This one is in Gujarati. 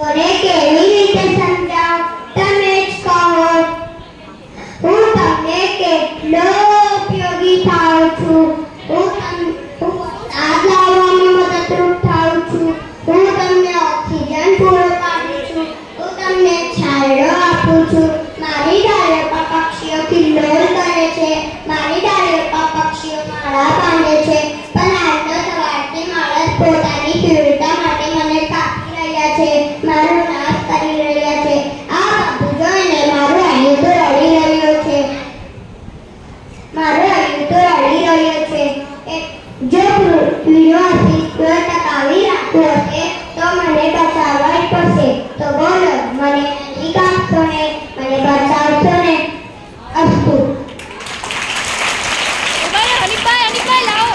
કોને કેવી રીતે તમે જ કહો. હું તમને કેટલો ઉપયોગી થાઉં છું. મદદરૂપ થાઉં છું. હું તમને ઓક્સિજન પૂરો પાડું છું. હું તમને છાંયડો આપું છું. મારી ડાળે પક્ષીઓ કિલ્લોલ કરે છે. મારી ડાળે પક્ષીઓ માળા પાડે રહ્યો છે જો યુનિવર્સિટી સો ટકાવી રાખવો હશે તો મને બચાવવા જ પડશે. તો બોલો મને નદી કાપશો ને? મને બચાવશો ને? અસ્તુ. હનીફભાઈ હનીફભાઈ લાવો.